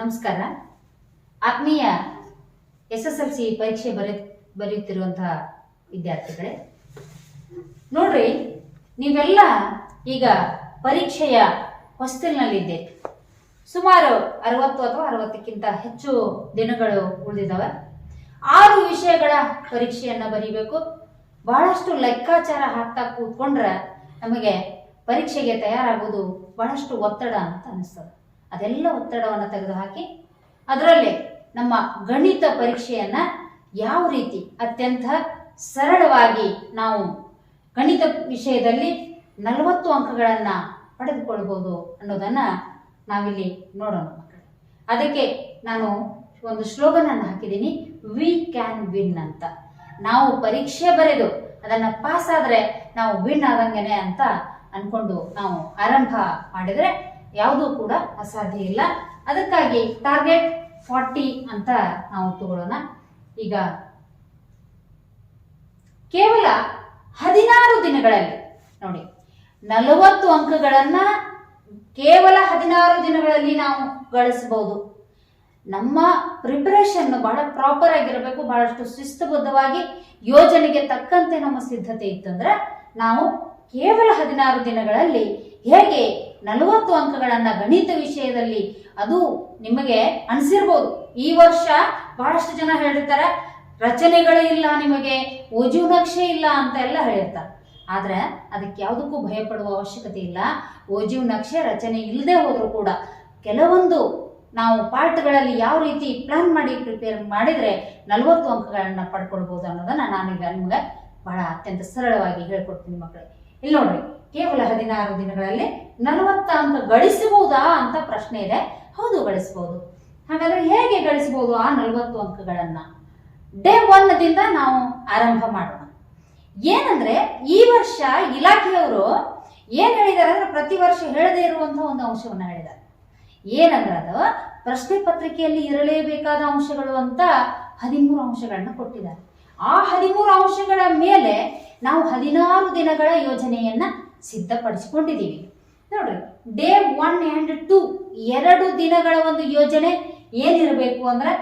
ನಮಸ್ಕಾರ. ಆತ್ಮೀಯ S S L C ಪರೀಕ್ಷೆ ಬರೆ, ಬರೆಯುತ್ತಿರುವಂತಹ ವಿದ್ಯಾರ್ಥಿಗಳೇ, ನೋಡ್ರಿ, ನೀವೆಲ್ಲ ಈಗ ಪರೀಕ್ಷೆಯ ಹೊಸ್ತಿಲ್ನಲ್ಲಿದ್ದೆ ಸುಮಾರು ಅರವತ್ತು ಅಥವಾ ಅರವತ್ತಕ್ಕಿಂತ ಹೆಚ್ಚು ದಿನಗಳು ಉಳಿದಿದ್ದಾವೆ. ಆರು ವಿಷಯಗಳ ಪರೀಕ್ಷೆಯನ್ನ ಬರೀಬೇಕು. ಬಹಳಷ್ಟು ಲೆಕ್ಕಾಚಾರ ಹಾಕ್ತಾ ಕೂತ್ಕೊಂಡ್ರೆ ನಮಗೆ ಪರೀಕ್ಷೆಗೆ ತಯಾರಾಗೋದು ಬಹಳಷ್ಟು ಒತ್ತಡ ಅಂತ ಅನಿಸ್ತದೆ. ಅದೆಲ್ಲ ಒತ್ತಡವನ್ನು ತೆಗೆದುಹಾಕಿ ಅದರಲ್ಲೇ ನಮ್ಮ ಗಣಿತ ಪರೀಕ್ಷೆಯನ್ನ ಯಾವ ರೀತಿ ಅತ್ಯಂತ ಸರಳವಾಗಿ ನಾವು ಗಣಿತ ವಿಷಯದಲ್ಲಿ ನಲವತ್ತು ಅಂಕಗಳನ್ನು ಪಡೆದುಕೊಳ್ಬೋದು ಅನ್ನೋದನ್ನ ನಾವಿಲ್ಲಿ ನೋಡೋಣ ಅದಕ್ಕೆ ನಾನು ಒಂದು ಸ್ಲೋಗನ್ ಅನ್ನು ಹಾಕಿದ್ದೀನಿ ವಿ ಕ್ಯಾನ್ ವಿನ್ ಅಂತ. ನಾವು ಪರೀಕ್ಷೆ ಬರೆದು ಅದನ್ನ ಪಾಸ್ ಆದ್ರೆ ನಾವು ವಿನ್ ಆದಂಗೆನೆ ಅಂತ ಅನ್ಕೊಂಡು ನಾವು ಆರಂಭ ಮಾಡಿದ್ರೆ ಯಾವುದೂ ಕೂಡ ಅಸಾಧ್ಯ ಇಲ್ಲ. ಅದಕ್ಕಾಗಿ ಟಾರ್ಗೆಟ್ ಫಾರ್ಟಿ ಅಂತ ನಾವು ತಗೊಳ್ಳೋಣ ಈಗ ಕೇವಲ ಹದಿನಾರು ದಿನಗಳಲ್ಲಿ, ನೋಡಿ, ನಲವತ್ತು ಅಂಕಗಳನ್ನ ಕೇವಲ ಹದಿನಾರು ದಿನಗಳಲ್ಲಿ ನಾವು ಗಳಿಸಬಹುದು. ನಮ್ಮ ಪ್ರಿಪರೇಷನ್ ಬಹಳ ಪ್ರಾಪರ್ ಆಗಿರಬೇಕು, ಬಹಳಷ್ಟು ಶಿಸ್ತುಬದ್ಧವಾಗಿ ಯೋಜನೆಗೆ ತಕ್ಕಂತೆ ನಮ್ಮ ಸಿದ್ಧತೆ ಇತ್ತಂದ್ರೆ, ನಾವು ಕೇವಲ ಹದಿನಾರು ದಿನಗಳಲ್ಲಿ ಹೇಗೆ ನಲವತ್ತು ಅಂಕಗಳನ್ನ ಗಣಿತ ವಿಷಯದಲ್ಲಿ ಅದು ನಿಮಗೆ ಅನಿಸಿರ್ಬೋದು. ಈ ವರ್ಷ ಬಹಳಷ್ಟು ಜನ ಹೇಳಿರ್ತಾರೆ, ರಚನೆಗಳೇ ಇಲ್ಲ ನಿಮಗೆ ನಕ್ಷೆ ಇಲ್ಲ ಅಂತ ಎಲ್ಲ ಹೇಳಿರ್ತಾರೆ. ಆದ್ರೆ ಅದಕ್ಕೆ ಯಾವುದಕ್ಕೂ ಭಯಪಡುವ ಅವಶ್ಯಕತೆ ಇಲ್ಲ. ಓಜು ನಕ್ಷೆ ರಚನೆ ಇಲ್ಲದೆ ಹೋದ್ರೂ ಕೂಡ ಕೆಲವೊಂದು ನಾವು ಪಾರ್ಟ್ಗಳಲ್ಲಿ ಯಾವ ರೀತಿ ಪ್ಲಾನ್ ಮಾಡಿ ಪ್ರಿಪೇರ್ ಮಾಡಿದ್ರೆ ನಲವತ್ತು ಅಂಕಗಳನ್ನ ಪಡ್ಕೊಳ್ಬಹುದು ಅನ್ನೋದನ್ನ ನಾನೀಗ ನಿಮಗೆ ಬಹಳ ಅತ್ಯಂತ ಸರಳವಾಗಿ ಹೇಳ್ಕೊಡ್ತೀನಿ ಮಕ್ಕಳೇ. ಇಲ್ಲಿ ನೋಡ್ರಿ, ಕೇವಲ ಹದಿನಾರು ದಿನಗಳಲ್ಲಿ ನಲವತ್ತ ಅಂಕ ಗಳಿಸಬಹುದಾ ಅಂತ ಪ್ರಶ್ನೆ ಇದೆ. ಹೌದು, ಗಳಿಸಬಹುದು. ಹಾಗಾದ್ರೆ ಹೇಗೆ ಗಳಿಸಬಹುದು ಆ ನಲವತ್ತು ಅಂಕಗಳನ್ನ? ಡೇ ಒನ್ ದಿಂದ ನಾವು ಆರಂಭ ಮಾಡೋಣ. ಏನಂದ್ರೆ, ಈ ವರ್ಷ ಇಲಾಖೆಯವರು ಏನ್ ಹೇಳಿದ್ದಾರೆ ಅಂದ್ರೆ ಪ್ರತಿ ವರ್ಷ ಹೇಳದೇ ಇರುವಂತಹ ಒಂದು ಅಂಶವನ್ನ ಹೇಳಿದ್ದಾರೆ. ಏನಂದ್ರೆ ಅದು, ಪ್ರಶ್ನೆ ಪತ್ರಿಕೆಯಲ್ಲಿ ಇರಲೇಬೇಕಾದ ಅಂಶಗಳು ಅಂತ ಹದಿಮೂರು ಅಂಶಗಳನ್ನ ಕೊಟ್ಟಿದ್ದಾರೆ. ಆ ಹದಿಮೂರು ಅಂಶಗಳ ಮೇಲೆ ನಾವು ಹದಿನಾರು ದಿನಗಳ ಯೋಜನೆಯನ್ನ ಸಿದ್ಧಪಡಿಸಿಕೊಂಡಿದ್ದೀವಿ. ನೋಡ್ರಿ ಡೇ ಒನ್ ಆ್ಯಂಡ್ ಟೂ ಎರಡು ದಿನಗಳ ಒಂದು ಯೋಜನೆ ಏನಿರಬೇಕು ಅಂದ್ರೆ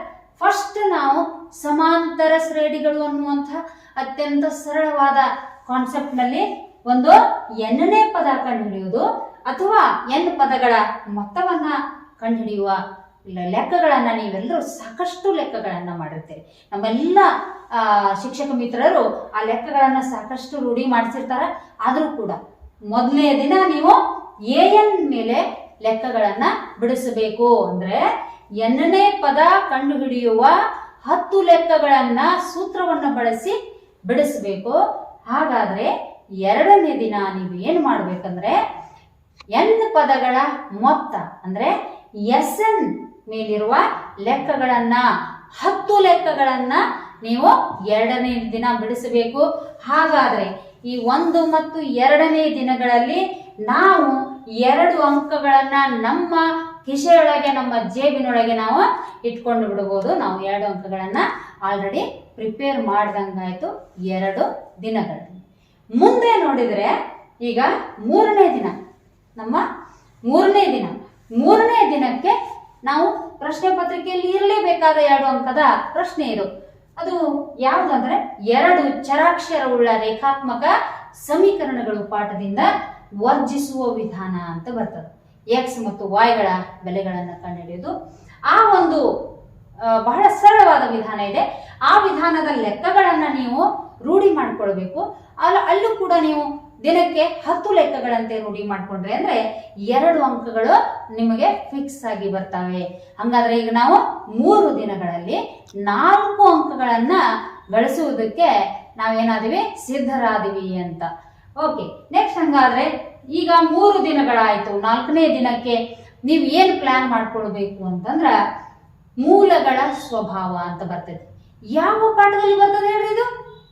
ಫಸ್ಟ್ ನಾವು ಸಮಾಂತರ ಶ್ರೇಣಿಗಳು ಅನ್ನುವಂಥ ಅತ್ಯಂತ ಸರಳವಾದ ಕಾನ್ಸೆಪ್ಟ್ನಲ್ಲಿ ಒಂದು ಎನ್ನನೇ ಪದ ಕಂಡುಹಿಡಿಯುವುದು ಅಥವಾ ಎನ್ ಪದಗಳ ಮೊತ್ತವನ್ನ ಕಂಡುಹಿಡಿಯುವ ಲೆಕ್ಕಗಳನ್ನ ನೀವೆಲ್ಲರೂ ಸಾಕಷ್ಟು ಲೆಕ್ಕಗಳನ್ನ ಮಾಡಿರ್ತೀರಿ. ನಮ್ಮೆಲ್ಲ ಶಿಕ್ಷಕ ಮಿತ್ರರು ಆ ಲೆಕ್ಕಗಳನ್ನ ಸಾಕಷ್ಟು ರೂಢಿ ಮಾಡಿಸಿರ್ತಾರ. ಆದರೂ ಕೂಡ ಮೊದಲನೇ ದಿನ ನೀವು ಎ ಎನ್ ಮೇಲೆ ಲೆಕ್ಕಗಳನ್ನ ಬಿಡಿಸಬೇಕು ಅಂದ್ರೆ ಎನ್ನನೇ ಪದ ಕಂಡುಹಿಡಿಯುವ ಹತ್ತು ಲೆಕ್ಕಗಳನ್ನ ಸೂತ್ರವನ್ನ ಬಳಸಿ ಬಿಡಿಸಬೇಕು. ಹಾಗಾದ್ರೆ ಎರಡನೇ ದಿನ ನೀವು ಏನು ಮಾಡ್ಬೇಕಂದ್ರೆ ಎನ್ ಪದಗಳ ಮೊತ್ತ ಅಂದ್ರೆ ಎಸ್ ಎನ್ ಮೇಲಿರುವ ಲೆಕ್ಕಗಳನ್ನ ಹತ್ತು ಲೆಕ್ಕಗಳನ್ನ ನೀವು ಎರಡನೇ ದಿನ ಬಿಡಿಸಬೇಕು. ಹಾಗಾದ್ರೆ ಈ ಒಂದು ಮತ್ತು ಎರಡನೇ ದಿನಗಳಲ್ಲಿ ನಾವು ಎರಡು ಅಂಕಗಳನ್ನು ನಮ್ಮ ಕಿಸೆಯೊಳಗೆ, ನಮ್ಮ ಜೇಬಿನೊಳಗೆ ನಾವು ಇಟ್ಕೊಂಡು ಬಿಡಬಹುದು. ನಾವು ಎರಡು ಅಂಕಗಳನ್ನು ಆಲ್ರೆಡಿ ಪ್ರಿಪೇರ್ ಮಾಡ್ದಂಗಾಯ್ತು ಎರಡು ದಿನಗಳಲ್ಲಿ ಮುಂದೆ ನೋಡಿದ್ರೆ ಈಗ ಮೂರನೇ ದಿನ. ನಮ್ಮ ಮೂರನೇ ದಿನ. ಮೂರನೇ ದಿನಕ್ಕೆ ನಾವು ಪ್ರಶ್ನೆ ಪತ್ರಿಕೆಯಲ್ಲಿ ಇರಲೇಬೇಕಾದ ಎರಡು ಅಂಕದ ಪ್ರಶ್ನೆ ಇದು. ಅದು ಯಾವುದಂದ್ರೆ ಎರಡು ಚರಾಕ್ಷರವುಳ್ಳ ರೇಖಾತ್ಮಕ ಸಮೀಕರಣಗಳು ಪಾಠದಿಂದ ವರ್ಜಿಸುವ ವಿಧಾನ ಅಂತ ಬರ್ತದೆ. ಎಕ್ಸ್ ಮತ್ತು ವಾಯ್ಗಳ ಬೆಲೆಗಳನ್ನು ಕಂಡುಹಿಡಿಯೋದು ಆ ಒಂದು ಬಹಳ ಸರಳವಾದ ವಿಧಾನ ಇದೆ. ಆ ವಿಧಾನದ ಲೆಕ್ಕಗಳನ್ನ ನೀವು ರೂಢಿ ಮಾಡಿಕೊಳ್ಬೇಕು. ಅಲ್ಲ, ಅಲ್ಲೂ ಕೂಡ ನೀವು ದಿನಕ್ಕೆ ಹತ್ತು ಲೆಕ್ಕಗಳಂತೆ ರೂಢಿ ಮಾಡ್ಕೊಂಡ್ರೆ ಅಂದ್ರೆ ಎರಡು ಅಂಕಗಳು ನಿಮಗೆ ಫಿಕ್ಸ್ ಆಗಿ ಬರ್ತವೆ. ಹಂಗಾದ್ರೆ ಈಗ ನಾವು ಮೂರು ದಿನಗಳಲ್ಲಿ ನಾಲ್ಕು ಅಂಕಗಳನ್ನ ಗಳಿಸುವುದಕ್ಕೆ ನಾವೇನಾದಿವಿ? ಸಿದ್ಧರಾದಿವಿ ಅಂತ. ಓಕೆ ನೆಕ್ಸ್ಟ್ ಹಂಗಾದ್ರೆ ಈಗ ಮೂರು ದಿನಗಳಾಯ್ತು. ನಾಲ್ಕನೇ ದಿನಕ್ಕೆ ನೀವು ಏನು ಪ್ಲಾನ್ ಮಾಡ್ಕೊಳ್ಬೇಕು ಅಂತಂದ್ರ ಮೂಲಗಳ ಸ್ವಭಾವ ಅಂತ ಬರ್ತದೆ. ಯಾವ ಪಾಠದಲ್ಲಿ ಬರ್ತದೆ ಹೇಳ್ರಿ ಇದು?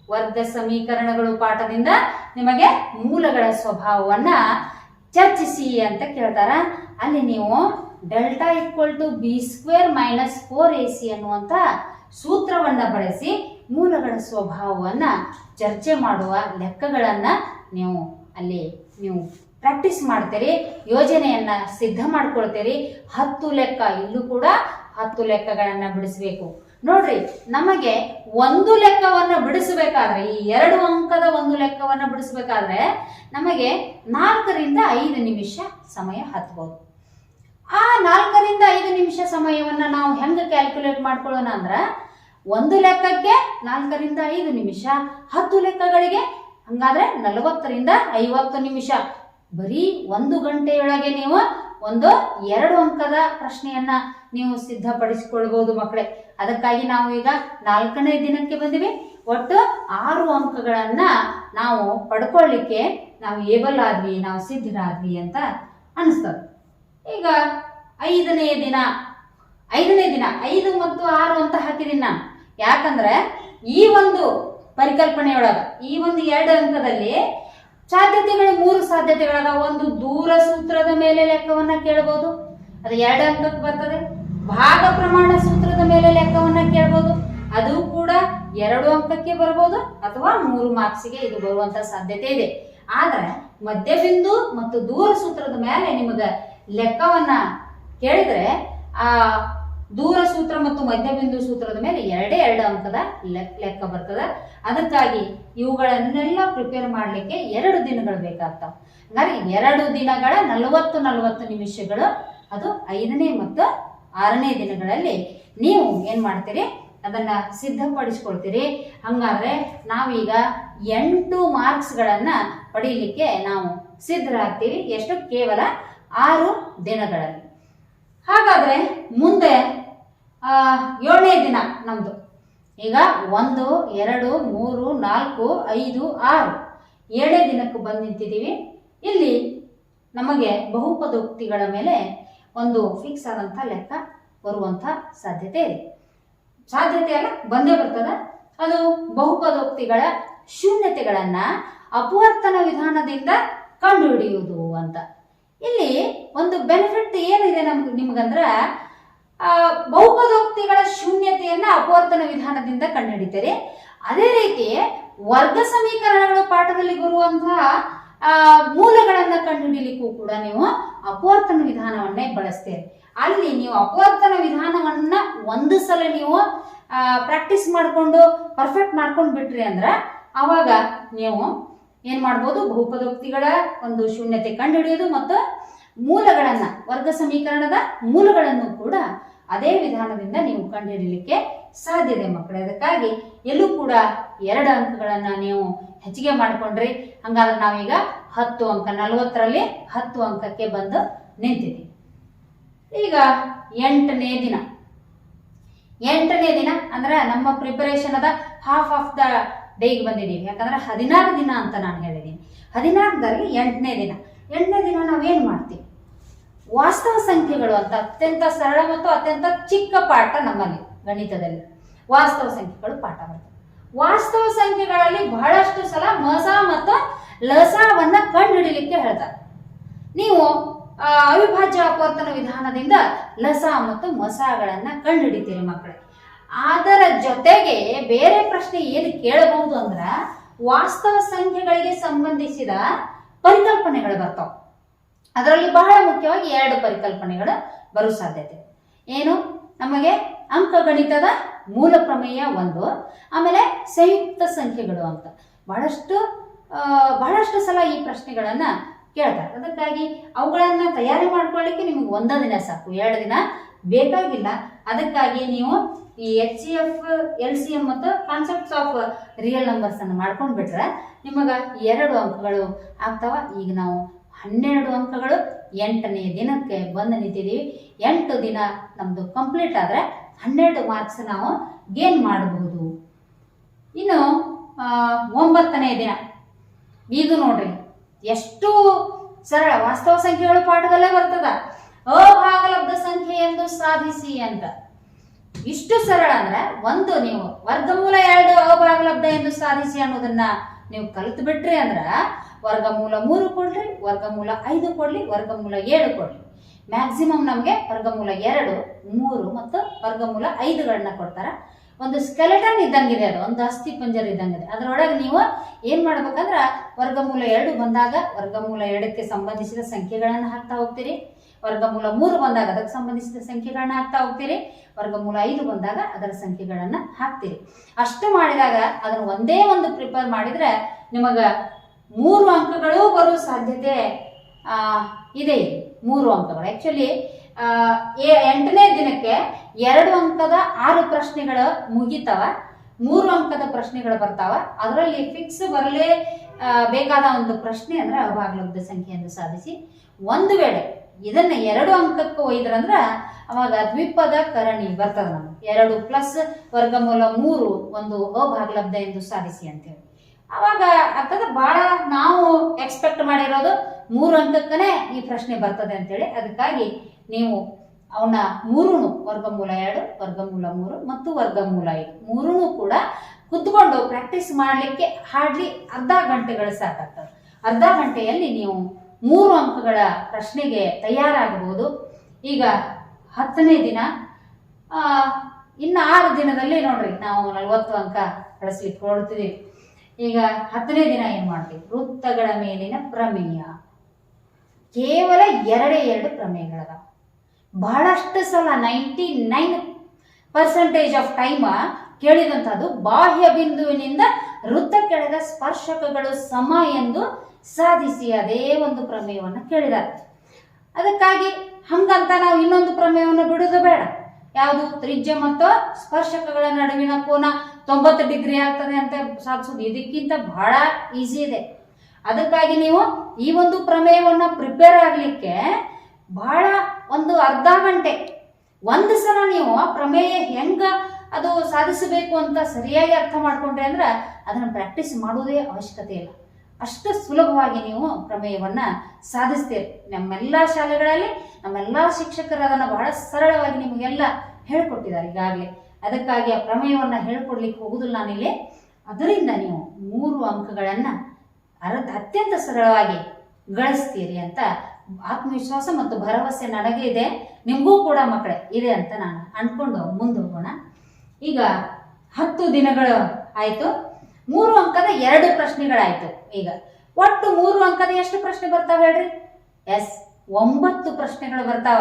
ವರ್ಗ ಸಮೀಕರಣಗಳು ಪಾಠದಿಂದ ನಿಮಗೆ ಮೂಲಗಳ ಸ್ವಭಾವವನ್ನ ಚರ್ಚಿಸಿ ಅಂತ ಕೇಳ್ತಾರ. ಅಲ್ಲಿ ನೀವು delta equal to B square minus four A C ಅನ್ನುವಂಥ ಸೂತ್ರವನ್ನ ಬಳಸಿ ಮೂಲಗಳ ಸ್ವಭಾವವನ್ನ ಚರ್ಚೆ ಮಾಡುವ ಲೆಕ್ಕಗಳನ್ನ ನೀವು ಅಲ್ಲಿ ನೀವು ಪ್ರಾಕ್ಟೀಸ್ ಮಾಡ್ತೀರಿ, ಯೋಜನೆಯನ್ನ ಸಿದ್ಧ ಮಾಡ್ಕೊಳ್ತೀರಿ. ಹತ್ತು ಲೆಕ್ಕ ಇಲ್ಲೂ ಕೂಡ ಹತ್ತು ಲೆಕ್ಕಗಳನ್ನ ಬಿಡಿಸ್ಬೇಕು. ನೋಡ್ರಿ, ನಮಗೆ ಒಂದು ಲೆಕ್ಕವನ್ನ ಬಿಡಿಸಬೇಕಾದ್ರೆ, ಈ ಎರಡು ಅಂಕದ ಒಂದು ಲೆಕ್ಕವನ್ನ ಬಿಡಿಸಬೇಕಾದ್ರೆ ನಮಗೆ ನಾಲ್ಕರಿಂದ ಐದು ನಿಮಿಷ ಸಮಯ ಹತ್ಬೋದು. ಆ ನಾಲ್ಕರಿಂದ ಐದು ನಿಮಿಷ ಸಮಯವನ್ನ ನಾವು ಹೆಂಗೆ ಕ್ಯಾಲ್ಕುಲೇಟ್ ಮಾಡ್ಕೊಳ್ಳೋಣ ಅಂದ್ರೆ, ಒಂದು ಲೆಕ್ಕಕ್ಕೆ ನಾಲ್ಕರಿಂದ ಐದು ನಿಮಿಷ, ಹತ್ತು ಲೆಕ್ಕಗಳಿಗೆ ಹಂಗಾದ್ರೆ ನಲವತ್ತರಿಂದ ಐವತ್ತು ನಿಮಿಷ. ಬರೀ ಒಂದು ಗಂಟೆಯೊಳಗೆ ನೀವು ಒಂದು ಎರಡು ಅಂಕದ ಪ್ರಶ್ನೆಯನ್ನ ನೀವು ಸಿದ್ಧಪಡಿಸಿಕೊಳ್ಬಹುದು ಮಕ್ಕಳೇ. ಅದಕ್ಕಾಗಿ ನಾವು ಈಗ ನಾಲ್ಕನೇ ದಿನಕ್ಕೆ ಬಂದಿವಿ. ಒಟ್ಟು ಆರು ಅಂಕಗಳನ್ನ ನಾವು ಪಡ್ಕೊಳ್ಳಿಕ್ಕೆ ನಾವು ಏಬಲ್ ಆದ್ವಿ, ನಾವು ಸಿದ್ಧರಾದ್ವಿ ಅಂತ ಅನಿಸ್ತದೆ. ಈಗ ಐದನೇ ದಿನ ಐದನೇ ದಿನ, ಐದು ಮತ್ತು ಆರು ಅಂತ ಹಾಕಿದೀನಿ ನಾನು. ಯಾಕಂದ್ರೆ ಈ ಒಂದು ಪರಿಕಲ್ಪನೆಯೊಳಗ, ಈ ಒಂದು ಎರಡು ಅಂಕದಲ್ಲಿ ಸಾಧ್ಯತೆಗಳು ಮೂರು ಸಾಧ್ಯತೆಗಳದಾವ ಒಂದು ದೂರ ಸೂತ್ರದ ಮೇಲೆ ಲೆಕ್ಕವನ್ನ ಕೇಳಬಹುದು ಅದು ಎರಡು ಅಂಕಕ್ಕೆ ಬರ್ತದೆ. ಭಾಗ ಪ್ರಮಾಣ ಸೂತ್ರದ ಮೇಲೆ ಲೆಕ್ಕವನ್ನ ಕೇಳಬಹುದು ಅದು ಕೂಡ ಎರಡು ಅಂಕಕ್ಕೆ ಬರಬಹುದು ಅಥವಾ ಮೂರು ಮಾರ್ಕ್ಸ್ಗೆ ಇದು ಬರುವಂತ ಸಾಧ್ಯತೆ ಇದೆ. ಆದ್ರೆ ಮಧ್ಯಬಿಂದು ಮತ್ತು ದೂರ ಸೂತ್ರದ ಮೇಲೆ ನಿಮಗೆ ಲೆಕ್ಕವನ್ನ ಕೇಳಿದ್ರೆ, ಆ ದೂರ ಸೂತ್ರ ಮತ್ತು ಮಧ್ಯಬಿಂದು ಸೂತ್ರದ ಮೇಲೆ ಎರಡೇ ಎರಡು ಅಂಕದ ಲೆಕ್- ಲೆಕ್ಕ ಬರ್ತದ. ಅದಕ್ಕಾಗಿ ಇವುಗಳನ್ನೆಲ್ಲ ಪ್ರಿಪೇರ್ ಮಾಡಲಿಕ್ಕೆ ಎರಡು ದಿನಗಳು ಬೇಕಾಗ್ತಾವ. ಹಂಗಾರೆ ಎರಡು ದಿನಗಳ ನಲವತ್ತು ನಲವತ್ತು ನಿಮಿಷಗಳು, ಅದು ಐದನೇ ಮತ್ತು ಆರನೇ ದಿನಗಳಲ್ಲಿ ನೀವು ಏನು ಮಾಡ್ತೀರಿ? ಅದನ್ನ ಸಿದ್ಧಪಡಿಸ್ಕೊಳ್ತೀರಿ. ಹಂಗಾದ್ರೆ ನಾವೀಗ ಎಂಟು ಮಾರ್ಕ್ಸ್ಗಳನ್ನ ಪಡೀಲಿಕ್ಕೆ ನಾವು ಸಿದ್ಧರಾಗ್ತೀವಿ. ಎಷ್ಟು? ಕೇವಲ ಆರು ದಿನಗಳಲ್ಲಿ. ಹಾಗಾದ್ರೆ ಮುಂದೆ ಏಳನೇ ದಿನ ನಮ್ದು. ಈಗ ಒಂದು, ಎರಡು, ಮೂರು, ನಾಲ್ಕು, ಐದು, ಆರು. ಏಳನೇ ದಿನಕ್ಕೆ ಬಂದು ನಿಂತಿದ್ದೀವಿ. ಇಲ್ಲಿ ನಮಗೆ ಬಹುಪದೋಕ್ತಿಗಳ ಮೇಲೆ ಒಂದು ಫಿಕ್ಸ್ ಆದಂಥ ಲೆಕ್ಕ ಬರುವಂಥ ಸಾಧ್ಯತೆ ಇದೆ. ಸಾಧ್ಯತೆ ಅಲ್ಲ, ಬಂದೇ ಬರ್ತದೆ. ಅದು ಬಹುಪದೋಕ್ತಿಗಳ ಶೂನ್ಯತೆಗಳನ್ನು ಅಪವರ್ತನ ವಿಧಾನದಿಂದ ಕಂಡುಹಿಡಿಯುವುದು ಅಂತ. ಇಲ್ಲಿ ಒಂದು ಬೆನಿಫಿಟ್ ಏನಿದೆ ನಮ್ಗೆ ನಿಮ್ಗಂದ್ರೆ ಬಹುಪದೋಕ್ತಿಗಳ ಶೂನ್ಯತೆಯನ್ನ ಅಪವರ್ತನ ವಿಧಾನದಿಂದ ಕಂಡುಹಿಡಿತಾರೆ. ಅದೇ ರೀತಿ, ವರ್ಗ ಸಮೀಕರಣಗಳು ಪಾಠದಲ್ಲಿ ಬರುವಂತಹ ಮೂಲಗಳನ್ನ ಕಂಡುಹಿಡಿಲಿಕ್ಕೂ ಕೂಡ ನೀವು ಅಪವರ್ತನ ವಿಧಾನವನ್ನೇ ಬಳಸ್ತೀರಿ. ಅಲ್ಲಿ ನೀವು ಅಪವರ್ತನ ವಿಧಾನವನ್ನ ಒಂದು ಸಲ ನೀವು ಪ್ರಾಕ್ಟೀಸ್ ಮಾಡಿಕೊಂಡು ಪರ್ಫೆಕ್ಟ್ ಮಾಡ್ಕೊಂಡು ಬಿಟ್ರಿ ಅಂದ್ರೆ, ಅವಾಗ ನೀವು ಏನ್ ಮಾಡ್ಬೋದು? ಬಹುಪದೋಕ್ತಿಗಳ ಒಂದು ಶೂನ್ಯತೆ ಕಂಡುಹಿಡಿಯೋದು ಮತ್ತು ಮೂಲಗಳನ್ನ, ವರ್ಗ ಸಮೀಕರಣದ ಮೂಲಗಳನ್ನು ಕೂಡ ಅದೇ ವಿಧಾನದಿಂದ ನೀವು ಕಂಡುಹಿಡಿಯಲಿಕ್ಕೆ ಸಾಧ್ಯ ಇದೆ ಮಕ್ಕಳೇ. ಅದಕ್ಕಾಗಿ ಎಲ್ಲೂ ಕೂಡ ಎರಡು ಅಂಕಗಳನ್ನ ನೀವು ಹೆಚ್ಚಿಗೆ ಮಾಡಿಕೊಂಡ್ರಿ. ಹಂಗಾದ್ರೆ ನಾವೀಗ ಹತ್ತು ಅಂಕ, ನಲವತ್ತರಲ್ಲಿ ಹತ್ತು ಅಂಕಕ್ಕೆ ಬಂದು ನಿಂತಿದ್ದೀವಿ ಈಗ ಎಂಟನೇ ದಿನ. ಎಂಟನೇ ದಿನ ಅಂದ್ರೆ ನಮ್ಮ ಪ್ರಿಪರೇಷನ್ ಅದ ಹಾಫ್ ಆಫ್ ದ ಡೇಗೆ ಬಂದಿದ್ದೀವಿ. ಯಾಕಂದ್ರೆ ಹದಿನಾರು ದಿನ ಅಂತ ನಾನು ಹೇಳಿದ್ದೀನಿ. ಹದಿನಾರರಲ್ಲಿ ಎಂಟನೇ ದಿನ. ಎಂಟನೇ ದಿನ ನಾವೇನು ಮಾಡ್ತೀವಿ? ವಾಸ್ತವ ಸಂಖ್ಯೆಗಳು ಅಂತ ಅತ್ಯಂತ ಸರಳ ಮತ್ತು ಅತ್ಯಂತ ಚಿಕ್ಕ ಪಾಠ ನಮ್ಮಲ್ಲಿ, ಗಣಿತದಲ್ಲಿ. ವಾಸ್ತವ ಸಂಖ್ಯೆಗಳು ಪಾಠ ಬರ್ತವೆ. ವಾಸ್ತವ ಸಂಖ್ಯೆಗಳಲ್ಲಿ ಬಹಳಷ್ಟು ಸಲ ಮಸ ಮತ್ತು ಲಸವನ್ನ ಕಂಡುಹಿಡಿಲಿಕ್ಕೆ ಹೇಳ್ತಾರೆ. ನೀವು ಅವಿಭಾಜ್ಯ ಅಪವರ್ತನ ವಿಧಾನದಿಂದ ಲಸ ಮತ್ತು ಮಸಗಳನ್ನ ಕಂಡುಹಿಡಿತೀರಿ ಮಕ್ಕಳಿಗೆ ಅದರ ಜೊತೆಗೆ ಬೇರೆ ಪ್ರಶ್ನೆ ಏನು ಕೇಳಬಹುದು ಅಂದ್ರ, ವಾಸ್ತವ ಸಂಖ್ಯೆಗಳಿಗೆ ಸಂಬಂಧಿಸಿದ ಪರಿಕಲ್ಪನೆಗಳು ಬರ್ತಾವ. ಅದರಲ್ಲಿ ಬಹಳ ಮುಖ್ಯವಾಗಿ ಎರಡು ಪರಿಕಲ್ಪನೆಗಳು ಬರೋ ಸಾಧ್ಯತೆ. ಏನು? ನಮಗೆ ಅಂಕಗಣಿತದ ಮೂಲ ಪ್ರಮೇಯ ಒಂದು, ಆಮೇಲೆ ಸಂಯುಕ್ತ ಸಂಖ್ಯೆಗಳು ಅಂತ. ಬಹಳಷ್ಟು ಬಹಳಷ್ಟು ಸಲ ಈ ಪ್ರಶ್ನೆಗಳನ್ನ ಕೇಳ್ತಾರೆ. ಅದಕ್ಕಾಗಿ ಅವುಗಳನ್ನ ತಯಾರಿ ಮಾಡ್ಕೊಳ್ಳಿಕ್ಕೆ ನಿಮಗೆ ಒಂದ ದಿನ ಸಾಕು. ಎರಡು ದಿನ ಬೇಕಾಗಿಲ್ಲ. ಅದಕ್ಕಾಗಿ ನೀವು ಈ H C F L C M ಮತ್ತು ಕಾನ್ಸೆಪ್ಟ್ಸ್ ಆಫ್ ರಿಯಲ್ ನಂಬರ್ಸ್ ಅನ್ನು ಮಾಡ್ಕೊಂಡು ಬಿಟ್ರೆ ನಿಮಗೆ ಎರಡು ಅಂಕಗಳು ಆಗ್ತಾವ. ಈಗ ನಾವು ಹನ್ನೆರಡು ಅಂಕಗಳು ಎಂಟನೇ ದಿನಕ್ಕೆ ಬಂದು ನಿಂತಿದ್ದೀವಿ ಎಂಟು ದಿನ ನಮ್ದು ಕಂಪ್ಲೀಟ್ ಆದ್ರೆ ಹನ್ನೆರಡು ಮಾರ್ಕ್ಸ್ ನಾವು ಗೇನ್ ಮಾಡಬಹುದು ಇನ್ನು ಒಂಬತ್ತನೇ ದಿನ. ಈಗ ನೋಡ್ರಿ, ಎಷ್ಟು ಸರಳ ವಾಸ್ತವ ಸಂಖ್ಯೆಗಳು ಪಾಠದಲ್ಲೇ ಬರ್ತದ. ಅಭಾಗಲಬ್ಧ ಸಂಖ್ಯೆ ಎಂದು ಸಾಧಿಸಿ ಅಂತ. ಇಷ್ಟು ಸರಳ ಅಂದ್ರೆ ಒಂದು ನೀವು ವರ್ಗಮೂಲ ಎರಡು ಅವಭಾಗಲಬ್ಧ ಎಂದು ಸಾಧಿಸಿ ಅನ್ನೋದನ್ನ ನೀವು ಕಲಿತು ಬಿಟ್ರಿ ಅಂದ್ರ ವರ್ಗಮೂಲ ಮೂರು ಕೊಡ್ರಿ, ವರ್ಗಮೂಲ ಐದು ಕೊಡ್ಲಿ, ವರ್ಗಮೂಲ ಏಳು ಕೊಡ್ಲಿ. ಮ್ಯಾಕ್ಸಿಮಮ್ ನಮಗೆ ವರ್ಗಮೂಲ ಎರಡು, ಮೂರು ಮತ್ತು ವರ್ಗಮೂಲ ಐದುಗಳನ್ನ ಕೊಡ್ತಾರ. ಒಂದು ಸ್ಕೆಲೆಟನ್ ಇದ್ದಂಗಿದೆ ಅದು, ಒಂದು ಅಸ್ಥಿ ಪಂಜರ ಇದ್ದಂಗಿದೆ. ಅದರೊಳಗೆ ನೀವು ಏನ್ ಮಾಡ್ಬೇಕಂದ್ರ, ವರ್ಗಮೂಲ ಎರಡು ಬಂದಾಗ, ವರ್ಗಮೂಲ ಎರಡಕ್ಕೆ ಸಂಬಂಧಿಸಿದ ಸಂಖ್ಯೆಗಳನ್ನು ಹಾಕ್ತಾ ಹೋಗ್ತೀರಿ. ವರ್ಗಮೂಲ ಮೂರು ಬಂದಾಗ ಅದಕ್ಕೆ ಸಂಬಂಧಿಸಿದ ಸಂಖ್ಯೆಗಳನ್ನ ಹಾಕ್ತಾ ಹೋಗ್ತೀರಿ. ವರ್ಗಮೂಲ ಐದು ಬಂದಾಗ ಅದರ ಸಂಖ್ಯೆಗಳನ್ನ ಹಾಕ್ತೀರಿ. ಅಷ್ಟು ಮಾಡಿದಾಗ ಅದನ್ನು ಒಂದೇ ಒಂದು ಪ್ರಿಪೇರ್ ಮಾಡಿದ್ರೆ ನಿಮಗ ಮೂರು ಅಂಕಗಳು ಬರೋ ಸಾಧ್ಯತೆ ಇದೆ. ಮೂರು ಅಂಕಗಳು. ಆಕ್ಚುಲಿ ಎಂಟನೇ ದಿನಕ್ಕೆ ಎರಡು ಅಂಕದ ಆರು ಪ್ರಶ್ನೆಗಳು ಮುಗಿತಾವ. ಮೂರು ಅಂಕದ ಪ್ರಶ್ನೆಗಳು ಬರ್ತಾವ. ಅದರಲ್ಲಿ ಫಿಕ್ಸ್ ಬರಲೇ ಬೇಕಾದ ಒಂದು ಪ್ರಶ್ನೆ ಅಂದ್ರೆ ಅಭಾಗಲಬ್ಧ ಸಂಖ್ಯೆಯನ್ನು ಸಾಧಿಸಿ. ಒಂದು ವೇಳೆ ಇದನ್ನ ಎರಡು ಅಂಕಕ್ಕೆ ಒಯ್ದ್ರಂದ್ರ ಅವಾಗ ದ್ವಿಪದ ಕರಣಿ ಬರ್ತದ ನಮ್ಗೆ. ಎರಡು ಪ್ಲಸ್ ವರ್ಗಮೂಲ ಮೂರು ಒಂದು ಅಭಾಗಲಬ್ಧ ಎಂದು ಸಾಧಿಸಿ ಅಂತೇಳಿ. ಅವಾಗ ಅರ್ಥದ ಬಹಳ ನಾವು ಎಕ್ಸ್ಪೆಕ್ಟ್ ಮಾಡಿರೋದು ಮೂರು ಅಂಕಕ್ಕನೇ ಈ ಪ್ರಶ್ನೆ ಬರ್ತದೆ ಅಂತೇಳಿ. ಅದಕ್ಕಾಗಿ ನೀವು ಅವನ್ನ ಮೂರುನು ವರ್ಗಮೂಲ ಎರಡು, ವರ್ಗಮೂಲ ಮೂರು ಮತ್ತು ವರ್ಗಮೂಲ ಐದು ಮೂರು ಕೂಡ ಕುತ್ಕೊಂಡು ಪ್ರಾಕ್ಟೀಸ್ ಮಾಡಲಿಕ್ಕೆ ಹಾರ್ಡ್ಲಿ ಅರ್ಧ ಗಂಟೆಗಳು ಸಾಕಾಗ್ತದೆ. ಅರ್ಧ ಗಂಟೆಯಲ್ಲಿ ನೀವು ಮೂರು ಅಂಕಗಳ ಪ್ರಶ್ನೆಗೆ ತಯಾರಾಗಬಹುದು. ಈಗ ಹತ್ತನೇ ದಿನ. ಇನ್ನು ಆರು ದಿನದಲ್ಲಿ ನೋಡ್ರಿ, ನಾವು ನಲವತ್ತು ಅಂಕ ಕಳಿಸ್ಲಿಕ್ಕೆ ಹೊರಡ್ತಿದ್ದೀವಿ ಈಗ ಹತ್ತನೇ ದಿನ ಏನು ಮಾಡ್ತೀವಿ? ವೃತ್ತಗಳ ಮೇಲಿನ ಪ್ರಮೇಯ. ಕೇವಲ ಎರಡೇ ಎರಡು ಪ್ರಮೇಯಗಳದ. ಬಹಳಷ್ಟು ಸಲ ninety nine percentage of time ಕೇಳಿದಂತಹದ್ದು ಬಾಹ್ಯ ಬಿಂದುವಿನಿಂದ ವೃತ್ತ ಕೆಳಗ ಸ್ಪರ್ಶಕಗಳು ಸಮ ಎಂದು ಸಾಧಿಸಿ ಅದೇ ಒಂದು ಪ್ರಮೇಯವನ್ನು ಕೇಳಿದಾರೆ ಅದಕ್ಕಾಗಿ ಹಂಗಂತ ನಾವು ಇನ್ನೊಂದು ಪ್ರಮೇಯವನ್ನು ಬಿಡುವುದು ಬೇಡ. ಯಾವುದು? ತ್ರಿಜ್ಯ ಮತ್ತು ಸ್ಪರ್ಶಕಗಳ ನಡುವಿನ ಕೋನ ತೊಂಬತ್ತು ಡಿಗ್ರಿ ಆಗ್ತದೆ ಅಂತ ಸಾಧಿಸೋದು ಇದಕ್ಕಿಂತ ಬಹಳ ಈಸಿ ಇದೆ. ಅದಕ್ಕಾಗಿ ನೀವು ಈ ಒಂದು ಪ್ರಮೇಯವನ್ನು ಪ್ರಿಪೇರ್ ಆಗಲಿಕ್ಕೆ ಬಹಳ ಒಂದು ಅರ್ಧ ಗಂಟೆ, ಒಂದು ಸಲ ನೀವು ಪ್ರಮೇಯ ಹೆಂಗ ಅದು ಸಾಧಿಸಬೇಕು ಅಂತ ಸರಿಯಾಗಿ ಅರ್ಥ ಮಾಡ್ಕೊಂಡ್ರೆ ಅಂದ್ರೆ ಅದನ್ನು ಪ್ರಾಕ್ಟೀಸ್ ಮಾಡೋದೇ ಅವಶ್ಯಕತೆ ಇಲ್ಲ. ಅಷ್ಟು ಸುಲಭವಾಗಿ ನೀವು ಪ್ರಮೇಯವನ್ನ ಸಾಧಿಸ್ತೀರಿ. ನಮ್ಮೆಲ್ಲ ಶಾಲೆಗಳಲ್ಲಿ ನಮ್ಮೆಲ್ಲ ಶಿಕ್ಷಕರು ಅದನ್ನ ಬಹಳ ಸರಳವಾಗಿ ನಿಮಗೆಲ್ಲ ಹೇಳ್ಕೊಟ್ಟಿದ್ದಾರೆ ಈಗಾಗಲೇ. ಅದಕ್ಕಾಗಿ ಆ ಪ್ರಮೇಯವನ್ನ ಹೇಳ್ಕೊಡ್ಲಿಕ್ಕೆ ಹೋಗುದಿಲ್ಲ ನಾನಿಲ್ಲಿ. ಅದರಿಂದ ನೀವು ಮೂರು ಅಂಕಗಳನ್ನು ಅರ್ಧ ಅತ್ಯಂತ ಸರಳವಾಗಿ ಗಳಿಸ್ತೀರಿ ಅಂತ ಆತ್ಮವಿಶ್ವಾಸ ಮತ್ತು ಭರವಸೆ ನನಗೆ ಇದೆ. ನಿಮಗೂ ಕೂಡ ಮಕ್ಕಳೇ, ಇದೆ ಅಂತ ನಾನು ಅಂದ್ಕೊಂಡು ಮುಂದೆ ಹೋಗೋಣ ಈಗ ಹತ್ತು ದಿನಗಳು ಆಯ್ತು. ಮೂರು ಅಂಕದ ಎರಡು ಪ್ರಶ್ನೆಗಳಾಯ್ತು. ಈಗ ಒಟ್ಟು ಮೂರು ಅಂಕದ ಎಷ್ಟು ಪ್ರಶ್ನೆ ಬರ್ತಾವ ಹೇಳ್ರಿ? ಎಸ್, ಒಂಬತ್ತು ಪ್ರಶ್ನೆಗಳು ಬರ್ತಾವ.